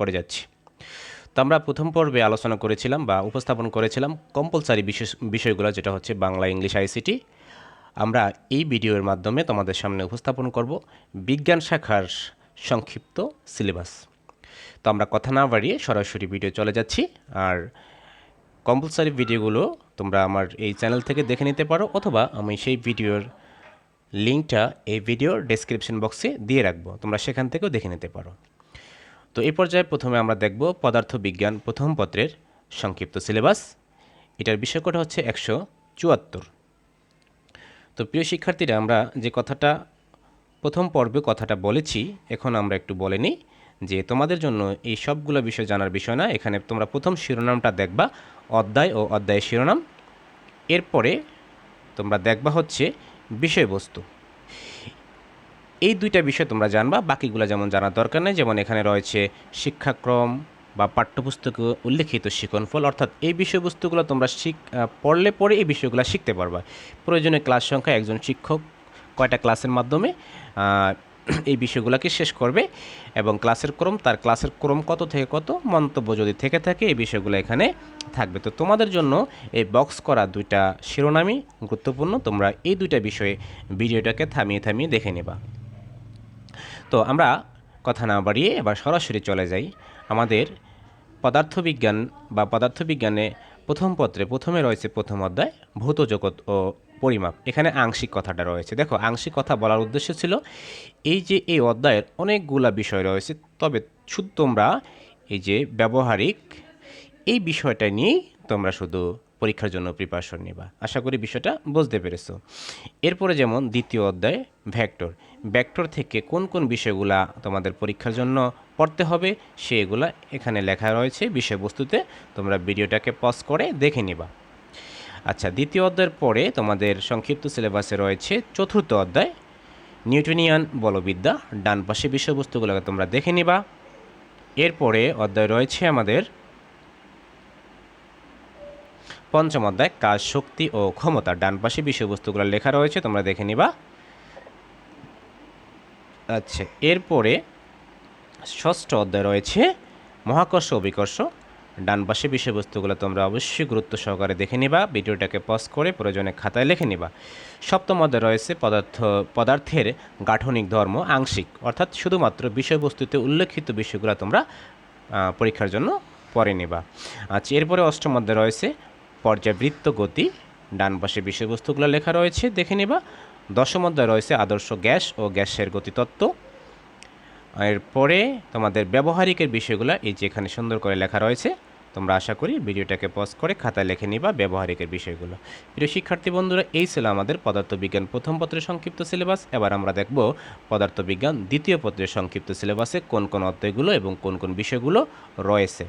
করে যাচ্ছি। তো আমরা প্রথম পর্বে আলোচনা করেছিলাম বা উপস্থাপন করেছিলাম কম্পালসারি বিশেষ বিষয়গুলো, যেটা হচ্ছে বাংলা, ইংলিশ আইসিটি আমরা এই ভিডিওর মাধ্যমে তোমাদের সামনে উপস্থাপন করব বিজ্ঞান শাখার সংক্ষিপ্ত সিলেবাস। তো আমরা কথা না বাড়িয়ে সরাসরি ভিডিও চলে যাচ্ছি। আর কম্পালসারি ভিডিওগুলো তোমরা আমার এই চ্যানেল থেকে দেখে নিতে পারো, অথবা আমি সেই ভিডিওর লিঙ্কটা এই ভিডিওর ডেসক্রিপশন বক্সে দিয়ে রাখব। তোমরা সেখান থেকেও দেখে নিতে পারো। তো এই পর্যায়ে প্রথমে আমরা দেখব পদার্থ বিজ্ঞান প্রথম পত্রের সংক্ষিপ্ত সিলেবাস। এটার বিষয়কটা হচ্ছে একশো চুয়াত্তর। তো প্রিয় শিক্ষার্থীরা, আমরা যে কথাটা, প্রথম পর্বে কথাটা বলেছি, এখন আমরা একটু বলে নিই যে তোমাদের জন্য এই সবগুলো বিষয় জানার বিষয় না, এখানে তোমরা প্রথম শিরোনামটা দেখবা, অধ্যায় ও অধ্যায়ের শিরোনাম। এরপরে তোমরা দেখবা হচ্ছে বিষয়বস্তু। এই দুইটা বিষয় তোমরা জানবা, বাকিগুলো যেমন জানার দরকার নেই, যেমন এখানে রয়েছে শিক্ষাক্রম বা পাঠ্যপুস্তকে উল্লেখিত শিক্ষণফল অর্থাৎ এই বিষয়বস্তুগুলো তোমরা শিখ পড়লে পরে এই বিষয়গুলো শিখতে পারবা। প্রয়োজনে ক্লাস সংখ্যা একজন শিক্ষক কয়টা ক্লাসের মাধ্যমে এই বিষয়গুলোকে শেষ করবে এবং ক্লাসের ক্রম, তার ক্লাসের ক্রম কত থেকে কত, মন্তব্য যদি থেকে থাকে, এই বিষয়গুলো এখানে থাকবে। তো তোমাদের জন্য এই বক্স করা দুইটা শিরোনামই গুরুত্বপূর্ণ, তোমরা এই দুইটা বিষয়ে ভিডিওটাকে থামিয়ে থামিয়ে দেখে নেবা। তো আমরা কথা না বাড়িয়ে এবার সরাসরি চলে যাই আমাদের পদার্থবিজ্ঞান বা পদার্থবিজ্ঞানে প্রথম পত্রে, প্রথমে রয়েছে প্রথম অধ্যায়, ভৌত জগৎ ও পরিমাপ। এখানে আংশিক কথাটা রয়েছে। দেখো, আংশিক কথা বলার উদ্দেশ্য ছিল এই যে এই অধ্যায়ের অনেকগুলা বিষয় রয়েছে, তবে শুধু তোমরা এই যে ব্যবহারিক এই বিষয়টা নিয়েই তোমরা শুধু পরীক্ষার জন্য প্রিপারেশন নেবা। আশা করি বিষয়টা বুঝতে পেরেছ। এরপরে যেমন দ্বিতীয় অধ্যায় ভ্যাক্টর ভ্যাক্টর থেকে কোন কোন বিষয়গুলা তোমাদের পরীক্ষার জন্য পড়তে হবে, সেগুলা এখানে লেখা রয়েছে বিষয়বস্তুতে। তোমরা ভিডিওটাকে পজ করে দেখে নিবা। আচ্ছা দ্বিতীয় অধ্যায়ের পরে তোমাদের সংক্ষিপ্ত সিলেবাসে রয়েছে চতুর্থ অধ্যায় নিউটনিয়ান বলবিদ্যা। ডান পাশে বিষয়বস্তুগুলোকে তোমরা দেখে নিবা। এরপরে অধ্যায় রয়েছে আমাদের পঞ্চম অধ্যায়, কাজ শক্তি ও ক্ষমতা। ডান পাশে বিষয়বস্তুগুলো লেখা রয়েছে, তোমরা দেখে নিবা। আচ্ছা এরপরে ষষ্ঠ অধ্যায় রয়েছে মহাকর্ষ অভিকর্ষ ডান পাশে বিষয়বস্তুগুলো তোমরা অবশ্যই গুরুত্ব সহকারে দেখে নিবা, ভিডিওটাকে পজ করে প্রয়োজনে খাতায় লিখে নিবা। সপ্তম অধ্যায় রয়েছে পদার্থ, পদার্থের গাঠনিক ধর্ম, আংশিক। অর্থাৎ শুধুমাত্র বিষয়বস্তুতে উল্লেখিত বিষয়গুলো তোমরা পরীক্ষার জন্য পরে নিবা। আচ্ছা এরপরে অষ্টম অধ্যায় রয়েছে পর্যাবৃত্ত গতি। ডান পাশে বিষয়বস্তুগুলো লেখা রয়েছে, দেখে নিবা। দশম অধ্যায় রয়েছে আদর্শ গ্যাস ও গ্যাসের গতিতত্ত্ব। এরপরে তোমাদের ব্যবহারিকের বিষয়গুলো এই যে এখানে সুন্দর করে লেখা রয়েছে, তোমরা আশা করি ভিডিওটাকে পজ করে খাতায় লিখে নিবা ব্যবহারিকের বিষয়গুলো। প্রিয় শিক্ষার্থী বন্ধুরা, এই ছিল আমাদের পদার্থবিজ্ঞান প্রথম পত্রের সংক্ষিপ্ত সিলেবাস এবার আমরা দেখব পদার্থবিজ্ঞান দ্বিতীয় পত্রের সংক্ষিপ্ত সিলেবাসে কোন কোন অধ্যায়গুলো এবং কোন কোন বিষয়গুলো রয়েছে।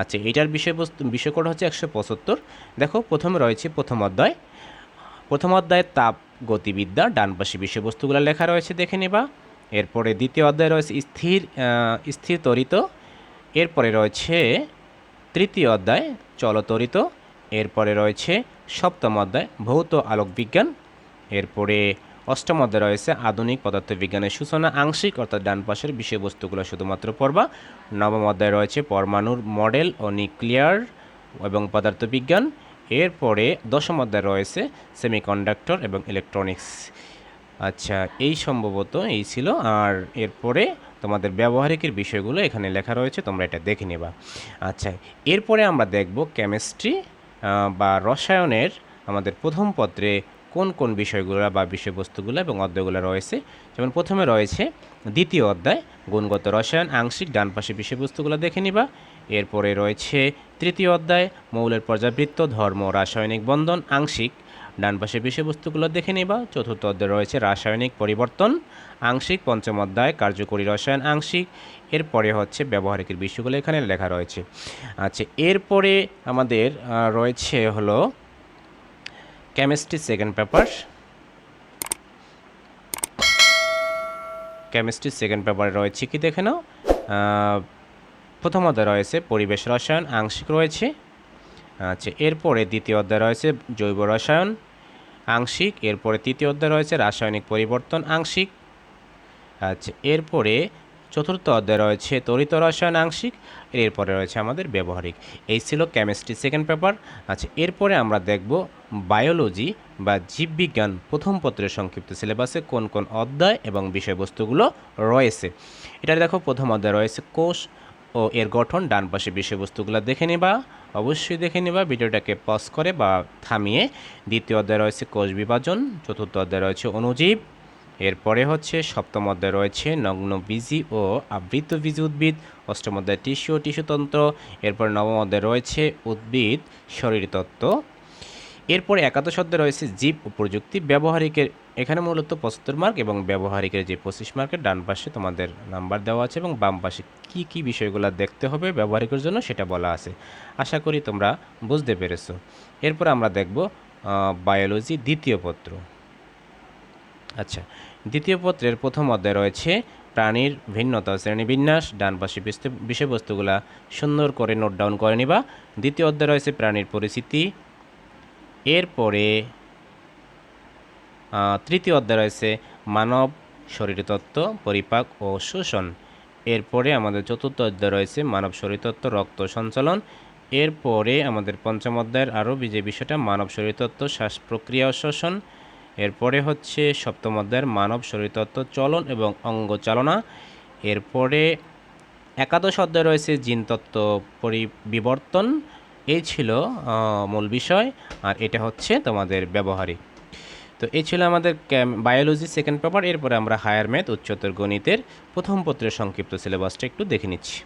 আচ্ছা এটার বিষয়বস্তু, বিষয়কোড হচ্ছে একশো পঁচাত্তর। দেখো, প্রথমে রয়েছে প্রথম অধ্যায়। প্রথম অধ্যায়ে তাপ গতিবিদ্যা, ডান পাশে বিষয়বস্তুগুলো লেখা রয়েছে, দেখে নিবা। এরপরে দ্বিতীয় অধ্যায় রয়েছে স্থির স্থির তরিত এরপরে রয়েছে তৃতীয় অধ্যায় চলতরিত এরপরে রয়েছে সপ্তম অধ্যায়, ভৌত আলোক বিজ্ঞান। এরপরে অষ্টম অধ্যায় রয়েছে আধুনিক পদার্থবিজ্ঞানের সূচনা, আংশিক, অর্থাৎ ডান পাশের বিষয়বস্তুগুলো শুধুমাত্র পড়বা। নবম অধ্যায় রয়েছে পরমাণুর মডেল ও নিউক্লিয়ার এবং পদার্থবিজ্ঞান। এরপরে দশম অধ্যায় রয়েছে সেমিকন্ডাক্টর এবং ইলেকট্রনিক্স আচ্ছা এই সম্ভবত এই ছিল। আর এরপরে তোমাদের ব্যবহারিকের বিষয়গুলো এখানে লেখা রয়েছে, তোমরা এটা দেখে নেবা। আচ্ছা এরপরে আমরা দেখব কেমিস্ট্রি বা রসায়নের আমাদের প্রথম পত্রে কোন কোন বিষয়গুলো বা বিষয়বস্তুগুলো এবং অধ্যায়গুলো রয়েছে? যেমন প্রথমে রয়েছে দ্বিতীয় অধ্যায়, গুণগত রসায়ন, আংশিক ডান পাশে বিষয়বস্তুগুলো দেখে নিবা। এরপরে রয়েছে তৃতীয় অধ্যায়, মৌলের পর্যাবৃত্ত, ধর্ম, রাসায়নিক বন্ধন, আংশিক। ডান পাশে বিষয়বস্তুগুলো দেখে নিবা। চতুর্থ অধ্যায় রয়েছে রাসায়নিক পরিবর্তন, আংশিক। পঞ্চম অধ্যায়, কার্যকরী রসায়ন, আংশিক। এরপরে হচ্ছে ব্যবহারিকের বিষয়গুলো এখানে লেখা রয়েছে। আচ্ছা এরপরে আমাদের রয়েছে হলো chemistry second paper chemistry second পেপারে রয়েছে কি দেখে নাও? প্রথম অধ্যায় রয়েছে পরিবেশ রসায়ন, আংশিক রয়েছে। আচ্ছা এরপরে দ্বিতীয় অধ্যায় রয়েছে জৈব রসায়ন, আংশিক। এরপরে তৃতীয় অধ্যায় রয়েছে রাসায়নিক পরিবর্তন, আংশিক। আচ্ছা এরপরে চতুর্থ অধ্যায় রয়েছে তরিত রসায়ন আংশিক, এরপরে রয়েছে আমাদের ব্যবহারিক। এই ছিল কেমিস্ট্রি সেকেন্ড পেপার আচ্ছা এরপরে আমরা দেখব বায়োলজি বা জীববিজ্ঞান প্রথম পত্রের সংক্ষিপ্ত সিলেবাসে কোন কোন অধ্যায় এবং বিষয়বস্তুগুলো রয়েছে। এটা দেখো, প্রথম অধ্যায় রয়েছে কোষ ও এর গঠন। ডান পাশে বিষয়বস্তুগুলো দেখে নিবা, অবশ্যই দেখে নিবা। ভিডিওটাকে পজ করে বা থামিয়ে দ্বিতীয় অধ্যায় রয়েছে কোষ বিভাজন, চতুর্থ অধ্যায় রয়েছে অণুজীব এরপরে হচ্ছে সপ্তম অধ্যায় রয়েছে নগ্ন বীজি ও আবৃত বীজি উদ্ভিদ, অষ্টম অধ্যায় টিস্যু ও টিস্যুতন্ত্র এরপর নবম অধ্যায় রয়েছে উদ্ভিদ শরীরতত্ত্ব এরপরে একাদশ অধ্যায় রয়েছে জীব ও প্রযুক্তি ব্যবহারিকের, এখানে মূলত পঁচাত্তর মার্ক এবং ব্যবহারিকের যে পঁচিশ মার্কের ডান পাশে তোমাদের নাম্বার দেওয়া আছে এবং বাম পাশে কী কী বিষয়গুলো দেখতে হবে ব্যবহারিকের জন্য সেটা বলা আছে। আশা করি তোমরা বুঝতে পেরেছ। এরপর আমরা দেখব বায়োলজি দ্বিতীয় পত্র। আচ্ছা দ্বিতীয় পত্রের প্রথম অধ্যায় রয়েছে, প্রাণীর ভিন্নতা, শ্রেণীবিন্যাস ডান পাশে বিষয়বস্তুগুলা সুন্দর করে নোট ডাউন করে নিবা। দ্বিতীয় অধ্যায় রয়েছে প্রাণীর পরিচিতি এরপরে তৃতীয় অধ্যায় রয়েছে মানব শরীরতত্ত্ব, পরিপাক ও শোষণ। এরপরে আমাদের চতুর্থ অধ্যায় রয়েছে মানব শরীরতত্ত্ব, রক্ত সঞ্চালন। এরপরে আমাদের পঞ্চম অধ্যায়ের আরও যে বিষয়টা, মানব শরীরতত্ত্ব, শ্বাস প্রক্রিয়া ও শ্বসন এরপরে হচ্ছে সপ্তম অধ্যায়ের মানব শরীরতত্ত্ব চলন এবং অঙ্গ চালনা। এরপরে একাদশ অধ্যায় রয়েছে জিনতত্ত্ব পরিবিবর্তন এই ছিল মূল বিষয়। আর এটা হচ্ছে তোমাদের ব্যবহারিক। তো এই ছিল আমাদের বায়োলজি সেকেন্ড পেপার। এরপরে আমরা হায়ার ম্যাথ, উচ্চতর গণিতের প্রথম পত্রের সংক্ষিপ্ত সিলেবাসটা একটু দেখে নিচ্ছি।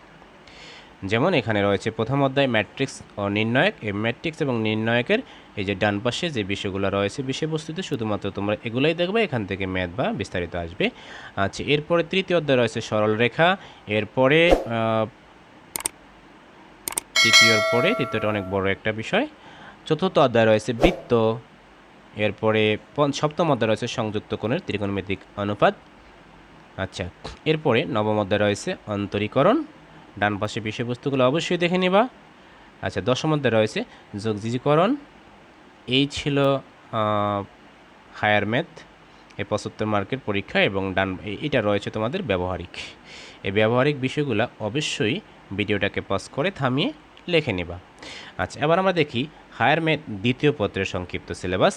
যেমন এখানে রয়েছে প্রথম অধ্যায় ম্যাট্রিক্স ও নির্ণায়ক। এই ম্যাট্রিক্স এবং নির্ণায়কের এই যে ডান পাশে যে বিষয়গুলো রয়েছে, বিষয়বস্তুতে শুধুমাত্র তোমরা এগুলাই দেখবে, এখান থেকে ম্যাথ বা বিস্তারিত আসবে। আচ্ছা এরপরে তৃতীয় অধ্যায় রয়েছে সরল রেখা। এরপরে তৃতীয়র পরে, তৃতীয়টা অনেক বড় একটা বিষয়। চতুর্থ অধ্যায় রয়েছে বৃত্ত। এরপরে সপ্তম অধ্যায় রয়েছে সংযুক্ত কোণের ত্রিকোণমিতিক অনুপাত। আচ্ছা এরপরে নবম অধ্যায় রয়েছে অন্তরীকরণ। ডান পাশে বিষয়বস্তুগুলো অবশ্যই দেখে নিবা। আচ্ছা দশম অধ্যায় রয়েছে যোগজিকরণ এই ছিল হায়ার ম্যাথ এই পঁচাত্তর মার্কের পরীক্ষা এবং ডান এটা রয়েছে তোমাদের ব্যবহারিক। এই ব্যবহারিক বিষয়গুলো অবশ্যই ভিডিওটাকে পজ করে থামিয়ে লিখে নেবা। আচ্ছা এবার আমরা দেখি হায়ার ম্যাথ দ্বিতীয় পত্রের সংক্ষিপ্ত সিলেবাস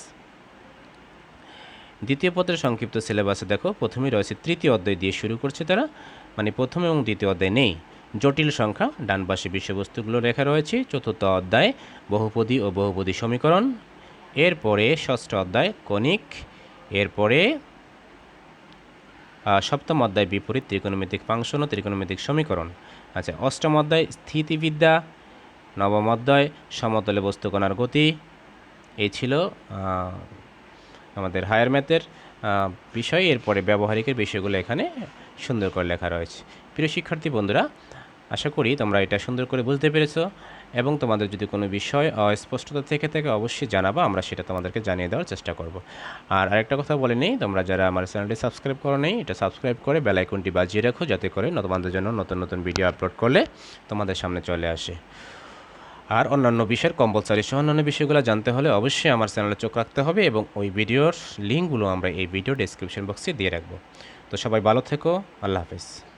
দ্বিতীয় পত্রের সংক্ষিপ্ত সিলেবাসে দেখো, প্রথমেই রয়েছে তৃতীয় অধ্যায় দিয়ে শুরু করছে তারা। মানে প্রথম এবং দ্বিতীয় অধ্যায় নেই। জটিল সংখ্যা ডান পাশে বিষয়বস্তুগুলো লেখা রয়েছে, চতুর্থ অধ্যায়, বহুপদী ও বহুপদী সমীকরণ, এরপরে ষষ্ঠ অধ্যায়, কণিক, এরপরে সপ্তম অধ্যায়, বিপরীত ত্রিকোণমিতিক ফাংশন ও ত্রিকোণমিতিক সমীকরণ। আচ্ছা অষ্টম অধ্যায়, স্থিতিবিদ্যা, নবম অধ্যায়, সমতলে বস্তুকণার গতি, এই ছিল আমাদের হায়ার ম্যাথের বিষয়। এরপরে ব্যবহারিকের বিষয়গুলো এখানে সুন্দর করে লেখা রয়েছে। প্রিয় শিক্ষার্থী বন্ধুরা আশা করি তোমরা এটা সুন্দর করে বুঝতে পেরেছ এবং তোমাদের যদি কোনো বিষয় অস্পষ্টতা থেকে থাকে, অবশ্যই জানাবা, আমরা সেটা তোমাদেরকে জানিয়ে দেওয়ার চেষ্টা করব। আর আরেকটা কথা বলে নেই, তোমরা যারা আমার চ্যানেলটি সাবস্ক্রাইব করো নেই, এটা সাবস্ক্রাইব করে বেল আইকনটি বাজিয়ে রাখো, যাতে করে তোমাদের জন্য নতুন নতুন ভিডিও আপলোড করলে তোমাদের সামনে চলে আসে। আর অন্যান্য বিষয়ের কম্পালসারি সহ অন্যান্য বিষয়গুলো জানতে হলে অবশ্যই আমার চ্যানেলে চোখ রাখতে হবে এবং ওই ভিডিওর লিঙ্কগুলো আমরা এই ভিডিও ডেসক্রিপশন বক্সে দিয়ে রাখব। তো সবাই ভালো থেকো, আল্লাহ হাফেজ।